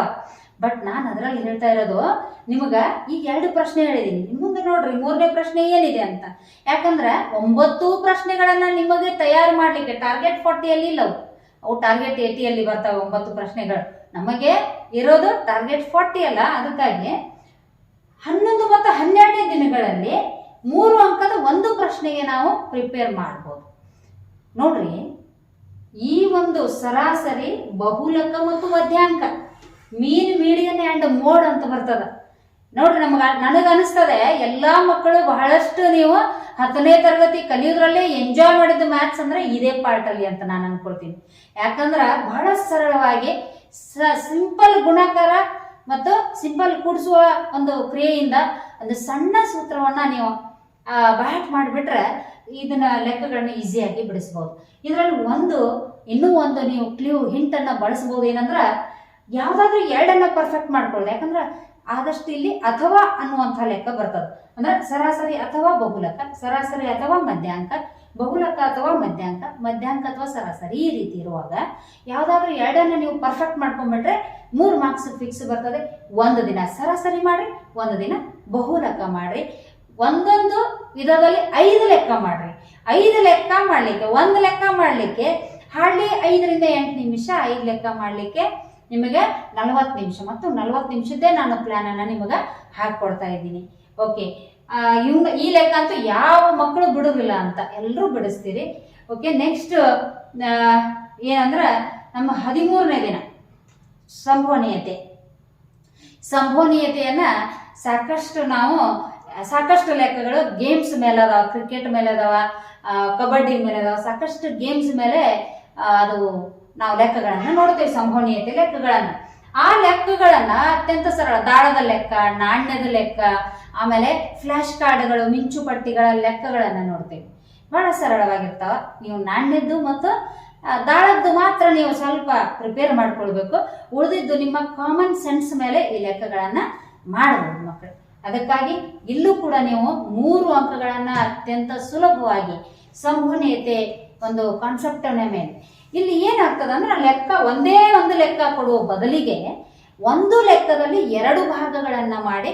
ಬಟ್ ನಾನು ಅದರಲ್ಲಿ ಹೇಳ್ತಾ ಇರೋದು, ನಿಮಗ ಈಗ ಎರಡು ಪ್ರಶ್ನೆ ಹೇಳಿದೀನಿ. ಮುಂದೆ ನೋಡ್ರಿ, ಮೂರನೇ ಪ್ರಶ್ನೆ ಏನಿದೆ ಅಂತ. ಯಾಕಂದ್ರೆ ಒಂಬತ್ತು ಪ್ರಶ್ನೆಗಳನ್ನ ನಿಮಗೆ ತಯಾರು ಮಾಡ್ಲಿಕ್ಕೆ ಟಾರ್ಗೆಟ್ ಫಾರ್ಟಿಯಲ್ಲಿ ಇಲ್ಲ ಅವು. ಟಾರ್ಗೆಟ್ ಏಟಿಯಲ್ಲಿ ಬರ್ತಾವೆ ಒಂಬತ್ತು ಪ್ರಶ್ನೆಗಳು. ನಮಗೆ ಇರೋದು ಟಾರ್ಗೆಟ್ ಫಾರ್ಟಿ ಅಲ್ಲ. ಅದಕ್ಕಾಗಿ ಹನ್ನೊಂದು ಮತ್ತು ಹನ್ನೆರಡನೇ ದಿನಗಳಲ್ಲಿ ಪ್ರಶ್ನೆಗೆ ನಾವು ಪ್ರಿಪೇರ್ ಮಾಡ್ಬೋದು. ನೋಡ್ರಿ, ಈ ಒಂದು ಸರಾಸರಿ ಬಹುಲಕ ಮತ್ತು ಮಧ್ಯಾಂಕ ಮೀನ್ ಮೀಡಿಯನ್ ಆ್ಯಂಡ್ ಮೋಡ್ ಅಂತ ಬರ್ತದ. ನೋಡ್ರಿ, ನಮ್ಗೆ, ನನಗೆ ಅನಿಸ್ತದೆ, ಎಲ್ಲಾ ಮಕ್ಕಳು ಬಹಳಷ್ಟು ನೀವು ಹತ್ತನೇ ತರಗತಿ ಕಲಿಯೋದ್ರಲ್ಲೇ ಎಂಜಾಯ್ ಮಾಡಿದ ಮ್ಯಾಥ್ಸ್ ಅಂದ್ರೆ ಇದೇ ಪಾರ್ಟ್ ಅಲ್ಲಿ ಅಂತ ನಾನು ಅನ್ಕೊಳ್ತೀನಿ. ಯಾಕಂದ್ರ ಬಹಳ ಸರಳವಾಗಿ ಸಿಂಪಲ್ ಗುಣಾಕಾರ ಮತ್ತು ಸಿಂಪಲ್ ಕೂಡಿಸುವ ಒಂದು ಕ್ರಿಯೆಯಿಂದ ಒಂದು ಸಣ್ಣ ಸೂತ್ರವನ್ನ ನೀವು ಬ್ಯಾಟ್ ಮಾಡಿಬಿಟ್ರೆ ಇದನ್ನ ಲೆಕ್ಕಗಳನ್ನ ಈಸಿಯಾಗಿ ಬಿಡಿಸ್ಬೋದು. ಇದರಲ್ಲಿ ಒಂದು, ಇನ್ನೂ ಒಂದು ನೀವು ಕ್ಲೂ ಹಿಂಟನ್ನು ಬಳಸ್ಬೋದು ಏನಂದ್ರೆ ಯಾವ್ದಾದ್ರು ಎರಡನ್ನ ಪರ್ಫೆಕ್ಟ್ ಮಾಡ್ಕೊಳ್ಳಿ ಯಾಕಂದ್ರೆ ಆದಷ್ಟು ಇಲ್ಲಿ ಅಥವಾ ಅನ್ನುವಂಥ ಲೆಕ್ಕ ಬರ್ತದೆ. ಅಂದ್ರೆ ಸರಾಸರಿ ಅಥವಾ ಬಹುಲಕ, ಸರಾಸರಿ ಅಥವಾ ಮಧ್ಯಾಂಕ, ಬಹುಲಕ ಅಥವಾ ಮಧ್ಯಾಂಕ ಮಧ್ಯಾಂಕ ಅಥವಾ ಸರಾಸರಿ ಈ ರೀತಿ ಇರುವಾಗ ಯಾವ್ದಾದ್ರು ಎರಡನ್ನ ನೀವು ಪರ್ಫೆಕ್ಟ್ ಮಾಡ್ಕೊಂಡ್ಬಿಟ್ರೆ ಮೂರು ಮಾರ್ಕ್ಸ್ ಫಿಕ್ಸ್ ಬರ್ತದೆ. ಒಂದು ದಿನ ಸರಾಸರಿ ಮಾಡ್ರಿ, ಒಂದು ದಿನ ಬಹುಲಕ ಮಾಡ್ರಿ. ಒಂದೊಂದು ವಿಧದಲ್ಲಿ ಐದು ಲೆಕ್ಕ ಮಾಡ್ರಿ. ಐದು ಲೆಕ್ಕ ಮಾಡ್ಲಿಕ್ಕೆ, ಒಂದು ಲೆಕ್ಕ ಮಾಡ್ಲಿಕ್ಕೆ ಹಾರ್ಡ್ಲಿ ಐದರಿಂದ ಎಂಟು ನಿಮಿಷ, ಐದು ಲೆಕ್ಕ ಮಾಡ್ಲಿಕ್ಕೆ ನಿಮಗೆ ನಲವತ್ತು ನಿಮಿಷ. ಮತ್ತು ನಲವತ್ತು ನಿಮಿಷದ್ದೇ ನಾನು ಪ್ಲಾನ್ ಅನ್ನ ನಿಮಗೆ ಹಾಕೊಡ್ತಾ ಇದ್ದೀನಿ. ಓಕೆ ಇವ್ನ ಈ ಲೆಕ್ಕ ಅಂತೂ ಯಾವ ಮಕ್ಕಳು ಬಿಡುದಿಲ್ಲ ಅಂತ ಎಲ್ಲರೂ ಬಿಡಿಸ್ತೀರಿ. ಓಕೆ ನೆಕ್ಸ್ಟ್ ಏನಂದ್ರೆ ನಮ್ಮ ಹದಿಮೂರನೇ ದಿನ, ಸಂಭವನೀಯತೆ. ಸಂಭವನೀಯತೆಯನ್ನ ಸಾಕಷ್ಟು ನಾವು ಸಾಕಷ್ಟು ಲೆಕ್ಕಗಳು ಗೇಮ್ಸ್ ಮೇಲೆ ಅದಾವ ಕ್ರಿಕೆಟ್ ಮೇಲೆ ಅದಾವ ಕಬಡ್ಡಿ ಮೇಲೆ ಅದಾವ ಸಾಕಷ್ಟು ಗೇಮ್ಸ್ ಮೇಲೆ ಅದು ನಾವು ಲೆಕ್ಕಗಳನ್ನ ನೋಡ್ತೇವೆ, ಸಂಭವನೀಯತೆ ಲೆಕ್ಕಗಳನ್ನ ಆ ಲೆಕ್ಕಗಳನ್ನ ಅತ್ಯಂತ ಸರಳ, ದಾಳದ ಲೆಕ್ಕ, ನಾಣ್ಯದ ಲೆಕ್ಕ, ಆಮೇಲೆ ಫ್ಲಾಶ್ ಕಾರ್ಡ್ಗಳು ಮಿಂಚು ಪಟ್ಟಿಗಳ ಲೆಕ್ಕಗಳನ್ನ ನೋಡ್ತೇವೆ. ಬಹಳ ಸರಳವಾಗಿರ್ತಾವ. ನೀವು ನಾಣ್ಯದ್ದು ಮತ್ತು ದಾಳದ್ದು ಮಾತ್ರ ನೀವು ಸ್ವಲ್ಪ ಪ್ರಿಪೇರ್ ಮಾಡ್ಕೊಳ್ಬೇಕು. ಉಳಿದಿದ್ದು ನಿಮ್ಮ ಕಾಮನ್ ಸೆನ್ಸ್ ಮೇಲೆ ಈ ಲೆಕ್ಕಗಳನ್ನ ಮಾಡಬಹುದು ಅದಕ್ಕಾಗಿ ಇಲ್ಲೂ ಕೂಡ ನೀವು ಮೂರು ಅಂಕಗಳನ್ನು ಅತ್ಯಂತ ಸುಲಭವಾಗಿ ಸಂಭವನೀಯತೆ ಒಂದು ಕಾನ್ಸೆಪ್ಟ್ ಮೇಲೆ. ಇಲ್ಲಿ ಏನಾಗ್ತದೆ ಅಂದ್ರೆ ಲೆಕ್ಕ ಒಂದೇ ಒಂದು ಲೆಕ್ಕ ಕೊಡುವ ಬದಲಿಗೆ ಒಂದು ಲೆಕ್ಕದಲ್ಲಿ ಎರಡು ಭಾಗಗಳನ್ನು ಮಾಡಿ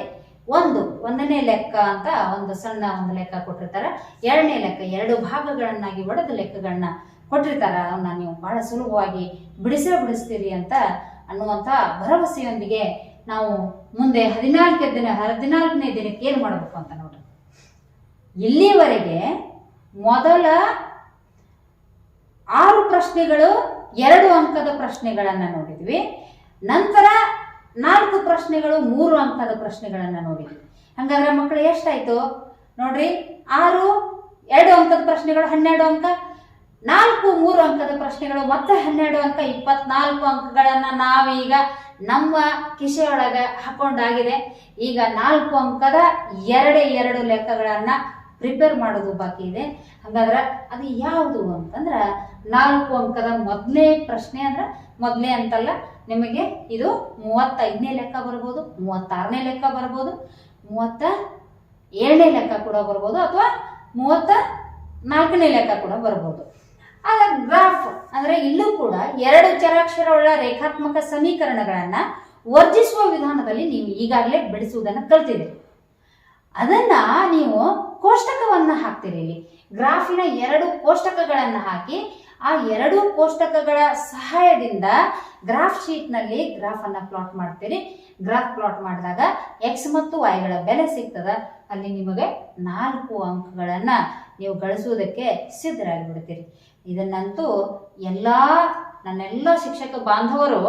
ಒಂದು, ಒಂದನೇ ಲೆಕ್ಕ ಅಂತ ಒಂದು ಸಣ್ಣ ಒಂದು ಲೆಕ್ಕ ಕೊಟ್ಟಿರ್ತಾರೆ. ಎರಡನೇ ಲೆಕ್ಕ ಎರಡು ಭಾಗಗಳನ್ನಾಗಿ ಒಡೆದ ಲೆಕ್ಕಗಳನ್ನ ಕೊಟ್ಟಿರ್ತಾರೆ. ಅವನ್ನ ನೀವು ಬಹಳ ಸುಲಭವಾಗಿ ಬಿಡಿಸೇ ಬಿಡಿಸ್ತೀರಿ ಅಂತ ಅನ್ನುವಂಥ ಭರವಸೆಯೊಂದಿಗೆ ನಾವು ಮುಂದೆ ಹದಿನಾಲ್ಕನೇ ದಿನ, ಹದಿನಾಲ್ಕನೇ ದಿನಕ್ಕೆ ಏನು ಮಾಡಬೇಕು ಅಂತ ನೋಡ್ರಿ. ಇಲ್ಲಿವರೆಗೆ ಮೊದಲ ಆರು ಪ್ರಶ್ನೆಗಳು, ಎರಡು ಅಂಕದ ಪ್ರಶ್ನೆಗಳನ್ನು ನೋಡಿದ್ವಿ. ನಂತರ ನಾಲ್ಕು ಪ್ರಶ್ನೆಗಳು, ಮೂರು ಅಂಕದ ಪ್ರಶ್ನೆಗಳನ್ನು ನೋಡಿದ್ವಿ. ಹಂಗಾದ್ರೆ ಮಕ್ಕಳು, ಎಷ್ಟಾಯಿತು? ನೋಡ್ರಿ, ಆರು, ಎರಡು ಅಂಕದ ಪ್ರಶ್ನೆಗಳು, ಹನ್ನೆರಡು ಅಂಕ. ನಾಲ್ಕು, ಮೂರು ಅಂಕದ ಪ್ರಶ್ನೆಗಳು ಮತ್ತೆ ಹನ್ನೆರಡು ಅಂಕ, ಇಪ್ಪತ್ನಾಲ್ಕು ಅಂಕಗಳನ್ನ ನಾವೀಗ ನಮ್ಮ ಕಿಸೆಯೊಳಗ ಹಾಕೊಂಡಾಗಿದೆ. ಈಗ ನಾಲ್ಕು ಅಂಕದ ಎರಡೇ ಎರಡು ಲೆಕ್ಕಗಳನ್ನ ಪ್ರಿಪೇರ್ ಮಾಡೋದು ಬಾಕಿ ಇದೆ. ಹಾಗಾದ್ರೆ ಅದು ಯಾವುದು ಅಂತಂದ್ರ ನಾಲ್ಕು ಅಂಕದ ಮೊದಲನೇ ಪ್ರಶ್ನೆ ಅಂದ್ರೆ ಮೊದಲನೇ ಅಂತಲ್ಲ ನಿಮಗೆ ಇದು ಮೂವತ್ತೈದನೇ ಲೆಕ್ಕ ಬರ್ಬೋದು, ಮೂವತ್ತಾರನೇ ಲೆಕ್ಕ ಬರ್ಬೋದು, ಮೂವತ್ತ ಏಳನೇ ಲೆಕ್ಕ ಕೂಡ ಬರ್ಬೋದು ಅಥವಾ ಮೂವತ್ತ ನಾಲ್ಕನೇ ಲೆಕ್ಕ ಕೂಡ ಬರ್ಬೋದು. ಆಗ ಗ್ರಾಫ್ ಅಂದ್ರೆ ಇಲ್ಲೂ ಕೂಡ ಎರಡು ಚರಾಕ್ಷರವುಳ್ಳ ರೇಖಾತ್ಮಕ ಸಮೀಕರಣಗಳನ್ನ ವರ್ಜಿಸುವ ವಿಧಾನದಲ್ಲಿ ನೀವು ಈಗಾಗಲೇ ಬಿಡಿಸುವುದನ್ನು ಕಲ್ತಿದ್ದೀರಿ. ಅದನ್ನ ನೀವು ಕೋಷ್ಟಕವನ್ನ ಹಾಕ್ತೀರಿ ಇಲ್ಲಿ. ಗ್ರಾಫಿನ ಎರಡು ಕೋಷ್ಟಕಗಳನ್ನು ಹಾಕಿ ಆ ಎರಡು ಕೋಷ್ಟಕಗಳ ಸಹಾಯದಿಂದ ಗ್ರಾಫ್ ಶೀಟ್ನಲ್ಲಿ ಗ್ರಾಫ್ ಅನ್ನ ಪ್ಲಾಟ್ ಮಾಡ್ತೀರಿ. ಗ್ರಾಫ್ ಪ್ಲಾಟ್ ಮಾಡಿದಾಗ ಎಕ್ಸ್ ಮತ್ತು ವೈಗಳ ಬೆಲೆ ಸಿಗ್ತದ. ಅಲ್ಲಿ ನಿಮಗೆ ನಾಲ್ಕು ಅಂಕಗಳನ್ನು ನೀವು ಗಳಿಸುವುದಕ್ಕೆ ಸಿದ್ಧರಾಗಿ ಬಿಡ್ತೀರಿ ಇದನ್ನಂತೂ ಎಲ್ಲ, ನನ್ನೆಲ್ಲ ಶಿಕ್ಷಕ ಬಾಂಧವರು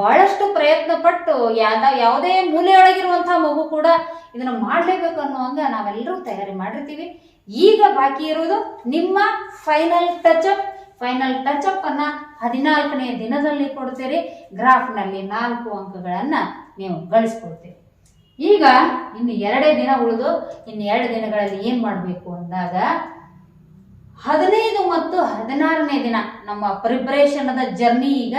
ಬಹಳಷ್ಟು ಪ್ರಯತ್ನ ಪಟ್ಟು ಯಾವ್ದ ಯಾವುದೇ ಮೂಲೆಯೊಳಗಿರುವಂತಹ ಮಗು ಕೂಡ ಇದನ್ನ ಮಾಡಲೇಬೇಕು ಅನ್ನುವಂಗ ನಾವೆಲ್ಲರೂ ತಯಾರಿ ಮಾಡಿರ್ತೀವಿ. ಈಗ ಬಾಕಿ ಇರುವುದು ನಿಮ್ಮ final touch up final touch up ಅನ್ನ ಹದಿನಾಲ್ಕನೇ ದಿನದಲ್ಲಿ ಕೊಡ್ತೀರಿ. ಗ್ರಾಫ್ನಲ್ಲಿ ನಾಲ್ಕು ಅಂಕಗಳನ್ನ ನೀವು ಗಳಿಸ್ಕೊಡ್ತೀರಿ. ಈಗ ಇನ್ನು ಎರಡೇ ದಿನ ಉಳಿದು ಇನ್ನು ಎರಡು ದಿನಗಳಲ್ಲಿ ಏನ್ ಮಾಡಬೇಕು ಅಂದಾಗ ಹದಿನೈದು ಮತ್ತು ಹದಿನಾರನೇ ದಿನ. ನಮ್ಮ ಪ್ರಿಪರೇಷನ್ದ ಜರ್ನಿ ಈಗ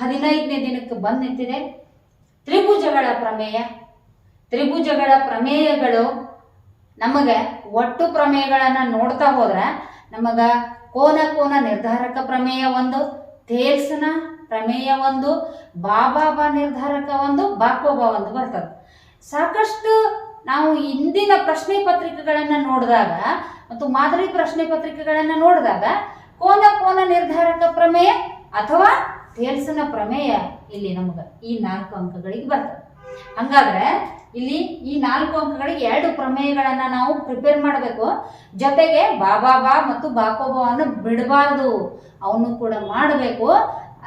ಹದಿನೈದನೇ ದಿನಕ್ಕೆ ಬಂದು ನಿಂತಿದೆ ತ್ರಿಭುಜಗಳ ಪ್ರಮೇಯ. ತ್ರಿಭುಜಗಳ ಪ್ರಮೇಯಗಳು ನಮಗೆ ಒಟ್ಟು ಪ್ರಮೇಯಗಳನ್ನು ನೋಡ್ತಾ ಹೋದ್ರೆ ನಮಗ ಕೋನ ಕೋನ ನಿರ್ಧಾರಕ ಪ್ರಮೇಯ ಒಂದು, ತೇಲ್ಸನ ಪ್ರಮೇಯ ಒಂದು, ಬಾಬಾಬ ನಿರ್ಧಾರಕ ಒಂದು ಬಾಕೋಬಾ ಒಂದು ಬರ್ತದೆ. ಸಾಕಷ್ಟು ನಾವು ಇಂದಿನ ಪ್ರಶ್ನೆ ಪತ್ರಿಕೆಗಳನ್ನು ನೋಡಿದಾಗ ಮತ್ತು ಮಾದರಿ ಪ್ರಶ್ನೆ ಪತ್ರಿಕೆಗಳನ್ನ ನೋಡಿದಾಗ ಕೋನ ಕೋನ ನಿರ್ಧಾರಕ ಪ್ರಮೇಯ ಅಥವಾ ಥೇಲ್ಸ್ನ ಪ್ರಮೇಯ ಇಲ್ಲಿ ನಮಗ ಈ ನಾಲ್ಕು ಅಂಕಗಳಿಗೆ ಬರ್ತದೆ. ಹಂಗಾದ್ರೆ ಇಲ್ಲಿ ಈ ನಾಲ್ಕು ಅಂಕಗಳಿಗೆ ಎರಡು ಪ್ರಮೇಯಗಳನ್ನ ನಾವು ಪ್ರಿಪೇರ್ ಮಾಡಬೇಕು. ಜೊತೆಗೆ ಬಾಬಾಬಾ ಮತ್ತು ಬಾಕೋಬಾವನ್ನು ಬಿಡಬಾರ್ದು. ಅವನು ಕೂಡ ಮಾಡಬೇಕು.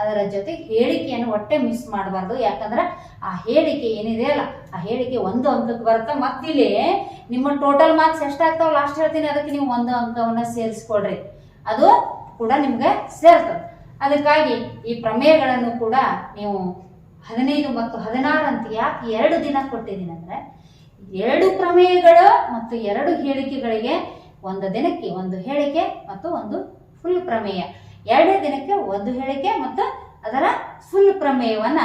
ಅದರ ಜೊತೆ ಹೇಳಿಕೆಯನ್ನು ಒಟ್ಟೆ ಮಿಸ್ ಮಾಡಬಾರ್ದು. ಯಾಕಂದ್ರೆ ಆ ಹೇಳಿಕೆ ಏನಿದೆ ಅಲ್ಲ, ಆ ಹೇಳಿಕೆ ಒಂದು ಅಂಕಕ್ಕೆ ಬರುತ್ತೆ. ಮತ್ತಿಲ್ಲಿ ನಿಮ್ಮ ಟೋಟಲ್ ಮಾರ್ಕ್ಸ್ ಎಷ್ಟಾಗ್ತಾವ ಲಾಸ್ಟ್ ಹೇಳ್ತೀನಿ, ಅದಕ್ಕೆ ನೀವು ಒಂದು ಅಂಕವನ್ನ ಸೇರಿಸ್ಕೊಡ್ರಿ ಅದು ಕೂಡ ನಿಮ್ಗೆ ಸೇರ್ತದೆ ಅದಕ್ಕಾಗಿ ಈ ಪ್ರಮೇಯಗಳನ್ನು ಕೂಡ ನೀವು ಹದಿನೈದು ಮತ್ತು ಹದಿನಾರು ಅಂತ ಯಾಕೆ ಎರಡು ದಿನ ಕೊಟ್ಟಿದ್ದೀನಿ ಅಂದ್ರೆ, ಎರಡು ಪ್ರಮೇಯಗಳು ಮತ್ತು ಎರಡು ಹೇಳಿಕೆಗಳಿಗೆ ಒಂದು ದಿನಕ್ಕೆ ಒಂದು ಹೇಳಿಕೆ ಮತ್ತು ಒಂದು ಫುಲ್ ಪ್ರಮೇಯ. ಎರಡೇ ದಿನಕ್ಕೆ ಒಂದು ಹೇಳಿಕೆ ಮತ್ತು ಅದರ ಫುಲ್ ಪ್ರಮೇಯವನ್ನ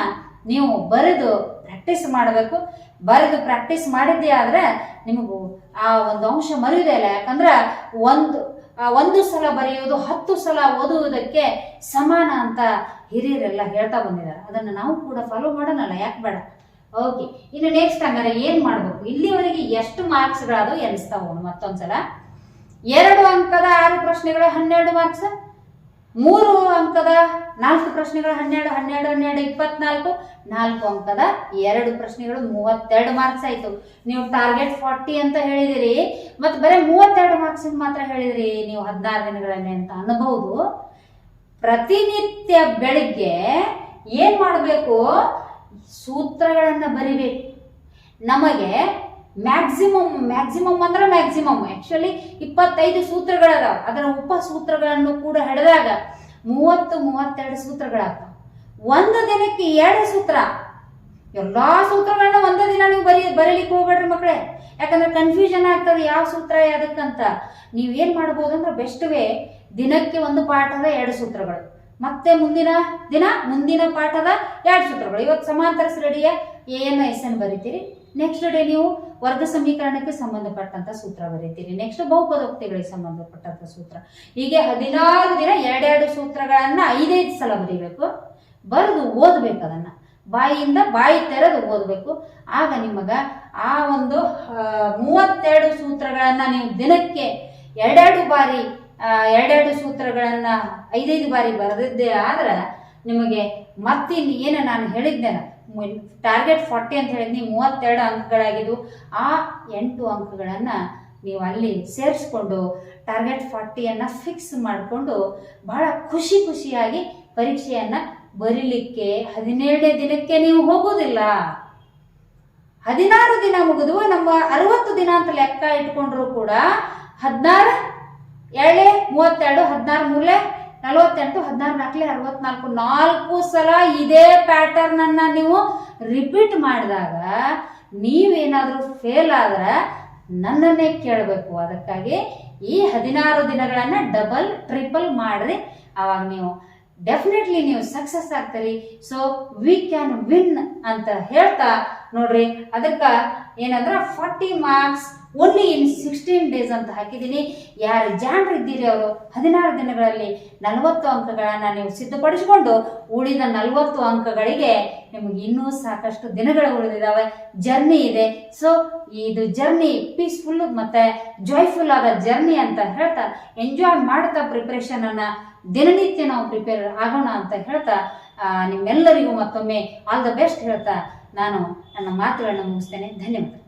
ನೀವು ಬರೆದು ಪ್ರಾಕ್ಟೀಸ್ ಮಾಡಬೇಕು. ಬರೆದು ಪ್ರಾಕ್ಟೀಸ್ ಮಾಡಿದ್ದೆ ಆದ್ರೆ ನಿಮಗೂ ಆ ಒಂದು ಅಂಶ ಮರೆಯುವುದೇ ಇಲ್ಲ. ಯಾಕಂದ್ರೆ ಒಂದು ಒಂದು ಸಲ ಬರೆಯುವುದು, ಹತ್ತು ಸಲ ಓದುವುದಕ್ಕೆ ಸಮಾನ ಅಂತ ಹಿರಿಯರೆಲ್ಲ ಹೇಳ್ತಾ ಬಂದಿದ್ದಾರೆ. ಅದನ್ನು ನಾವು ಕೂಡ ಫಾಲೋ ಮಾಡೋಣಲ್ಲ, ಯಾಕೆ ಬೇಡ? ಓಕೆ ಇನ್ನು ನೆಕ್ಸ್ಟ್ ಹಂಗಾರೆ ಏನ್ ಮಾಡ್ಬೇಕು? ಇಲ್ಲಿವರೆಗೆ ಎಷ್ಟು ಮಾರ್ಕ್ಸ್ಗಳಾದವು ಎನಿಸ್ತಾ ಹೋಗೋಣ ಮತ್ತೊಂದ್ಸಲ. ಎರಡು ಅಂಕದ ಆರು ಪ್ರಶ್ನೆಗಳು ಹನ್ನೆರಡು ಮಾರ್ಕ್ಸ್ ಮೂರು ಅಂಕದ ನಾಲ್ಕು ಪ್ರಶ್ನೆಗಳು, ಹನ್ನೆರಡು ಹನ್ನೆರಡು ಹನ್ನೆರಡು, ಇಪ್ಪತ್ನಾಲ್ಕು, ನಾಲ್ಕು ಅಂಕದ ಎರಡು ಪ್ರಶ್ನೆಗಳು, ಮೂವತ್ತೆರಡು ಮಾರ್ಕ್ಸ್ ಆಯ್ತು. ನೀವು ಟಾರ್ಗೆಟ್ ಫಾರ್ಟಿ ಅಂತ ಹೇಳಿದಿರಿ, ಮತ್ತೆ ಬರೀ ಮೂವತ್ತೆರಡು ಮಾರ್ಕ್ಸ್ ಮಾತ್ರ ಹೇಳಿದಿರಿ, ನೀವು ಹದಿನಾರು ದಿನಗಳಲ್ಲಿ ಅಂತ ಅನ್ನಬಹುದು. ಪ್ರತಿನಿತ್ಯ ಬೆಳಿಗ್ಗೆ ಏನ್ ಮಾಡಬೇಕು? ಸೂತ್ರಗಳನ್ನ ಬರಿಬೇಕು. ನಮಗೆ ಮ್ಯಾಕ್ಸಿಮಮ್ ಮ್ಯಾಕ್ಸಿಮಮ್ ಅಂದ್ರೆ ಮ್ಯಾಕ್ಸಿಮಮ್ ಆಕ್ಚುಲಿ ಇಪ್ಪತ್ತೈದು ಸೂತ್ರಗಳದಾವ. ಅದರ ಉಪ ಸೂತ್ರಗಳನ್ನು ಕೂಡ ಹಿಡಿದಾಗ ಮೂವತ್ತು, ಮೂವತ್ತೆರಡು ಸೂತ್ರಗಳಾಗ್ತಾವ. ಒಂದು ದಿನಕ್ಕೆ ಎರಡು ಸೂತ್ರ. ಎಲ್ಲಾ ಸೂತ್ರಗಳನ್ನ ಒಂದೇ ದಿನ ನೀವು ಬರೀ, ಬರೀಲಿಕ್ಕೆ ಹೋಗ್ಬೇಡ್ರಿ ಮಕ್ಕಳೇ ಯಾಕಂದ್ರೆ ಕನ್ಫ್ಯೂಷನ್ ಆಗ್ತದೆ ಯಾವ ಸೂತ್ರ ಯಾವ್ದಕ್ಕಂತ. ನೀವೇನ್ ಮಾಡ್ಬೋದು ಅಂದ್ರೆ ಬೆಸ್ಟ್ ವೇ ದಿನಕ್ಕೆ ಒಂದು ಪಾಠದ ಎರಡು ಸೂತ್ರಗಳು. ಮತ್ತೆ ಮುಂದಿನ ದಿನ, ಮುಂದಿನ ಪಾಠದ ಎರಡು ಸೂತ್ರಗಳು. ಇವತ್ತು ಸಮಾಂತರ ರೆಡಿಯ ಎ ಎನ್ ಎಸ್ ಎನ್ ಬರೀತೀರಿ. ನೆಕ್ಸ್ಟ್ ಡೇ ನೀವು ವರ್ಗ ಸಮೀಕರಣಕ್ಕೆ ಸಂಬಂಧಪಟ್ಟಂತ ಸೂತ್ರ ಬರೀತೀರಿ. ನೆಕ್ಸ್ಟ್ ಬಹುಪದೋಕ್ತಿಗಳಿಗೆ ಸಂಬಂಧಪಟ್ಟಂತ ಸೂತ್ರ. ಹೀಗೆ ಹದಿನಾರು ದಿನ ಎರಡೆರಡು ಸೂತ್ರಗಳನ್ನ ಐದೈದು ಸಲ ಬರೀಬೇಕು. ಬರೆದು ಓದ್ಬೇಕು ಅದನ್ನ. ಬಾಯಿಯಿಂದ ಬಾಯಿ ತೆರೆದು ಓದಬೇಕು. ಆಗ ನಿಮಗ ಆ ಒಂದು ಮೂವತ್ತೆರಡು ಸೂತ್ರಗಳನ್ನ ನೀವು ದಿನಕ್ಕೆ ಎರಡೆರಡು ಬಾರಿ ಎರಡೆರಡು ಸೂತ್ರಗಳನ್ನ ಐದೈದು ಬಾರಿ ಬರೆದಿದ್ದೆ ಆದ್ರೆ ನಿಮಗೆ ಮತ್ತಿನ್ ಏನು ನಾನು ಹೇಳಿದ್ದೇನೆ? ಟಾರ್ಗೆಟ್ ಫಾರ್ಟಿ ಅಂತ ಹೇಳಿದ್ನಿ ಮೂವತ್ತೆರಡು ಅಂಕಗಳಾಗಿದ್ದು, ಆ ಎಂಟು ಅಂಕಗಳನ್ನು ನೀವು ಅಲ್ಲಿ ಸೇರಿಸ್ಕೊಂಡು ಟಾರ್ಗೆಟ್ ಫಾರ್ಟಿಯನ್ನು ಫಿಕ್ಸ್ ಮಾಡಿಕೊಂಡು ಬಹಳ ಖುಷಿ ಖುಷಿಯಾಗಿ ಪರೀಕ್ಷೆಯನ್ನು ಬರೀಲಿಕ್ಕೆ ಹದಿನೇಳನೇ ದಿನಕ್ಕೆ ನೀವು ಹೋಗೋದಿಲ್ಲ. ಹದಿನಾರು ದಿನ ಮುಗಿದು ನಮ್ಮ ಅರವತ್ತು ದಿನ ಅಂತ ಲೆಕ್ಕ ಇಟ್ಕೊಂಡ್ರು ಕೂಡ ಹದಿನಾರು, ಎರಡೇ, ಮೂವತ್ತೆರಡು, ಹದಿನಾರು ಮೂರಲೆ ನಲವತ್ತೆಂಟು ಹದಿನಾರು ನಾಲ್ಕಲೆ ಅರವತ್ನಾಲ್ಕು. ನಾಲ್ಕು ಸಲ ಇದೇ ಪ್ಯಾಟರ್ನ್ ಅನ್ನ ನೀವು ರಿಪೀಟ್ ಮಾಡಿದಾಗ ನೀವೇನಾದರೂ ಫೇಲ್ ಆದ್ರೆ ನನ್ನನ್ನೇ ಕೇಳಬೇಕು. ಅದಕ್ಕಾಗಿ ಈ ಹದಿನಾರು ದಿನಗಳನ್ನ ಡಬಲ್ ಟ್ರಿಪಲ್ ಮಾಡ್ರಿ. ಅವಾಗ ನೀವು ಡೆಫಿನೆಟ್ಲಿ ನೀವು ಸಕ್ಸಸ್ ಆಗ್ತೀರಿ. ಸೊ ವಿ ಕ್ಯಾನ್ ವಿನ್ ಅಂತ ಹೇಳ್ತಾ ನೋಡ್ರಿ. ಅದಕ್ಕೆ ಏನಂದ್ರೆ forty marks only in sixteen days ಅಂತ ಹಾಕಿದ್ದೀನಿ. ಯಾರು ಜಾಣರು ಇದ್ದೀರಿ ಅವರು, ಹದಿನಾರು ದಿನಗಳಲ್ಲಿ ನಲವತ್ತು ಅಂಕಗಳನ್ನು ನೀವು ಸಿದ್ಧಪಡಿಸಿಕೊಂಡು ಉಳಿದ ನಲವತ್ತು ಅಂಕಗಳಿಗೆ ನಿಮಗೆ ಇನ್ನೂ ಸಾಕಷ್ಟು ದಿನಗಳು ಉಳಿದಿದ್ದಾವೆ. ಜರ್ನಿ ಇದೆ. ಸೊ ಇದು ಜರ್ನಿ ಪೀಸ್ಫುಲ್ ಮತ್ತೆ ಜಾಯ್ಫುಲ್ ಆದ ಜರ್ನಿ ಅಂತ ಹೇಳ್ತಾ ಎಂಜಾಯ್ ಮಾಡ್ತಾ ಪ್ರಿಪ್ರೇಷನನ್ನು ದಿನನಿತ್ಯ ನಾವು ಪ್ರಿಪೇರ್ ಆಗೋಣ ಅಂತ ಹೇಳ್ತಾ ನಿಮ್ಮೆಲ್ಲರಿಗೂ ಮತ್ತೊಮ್ಮೆ ಆಲ್ ದ ಬೆಸ್ಟ್ ಹೇಳ್ತಾ, ನಾನು ನನ್ನ ಮಾತುಗಳನ್ನ ಮುಗಿಸ್ತೇನೆ. ಧನ್ಯವಾದ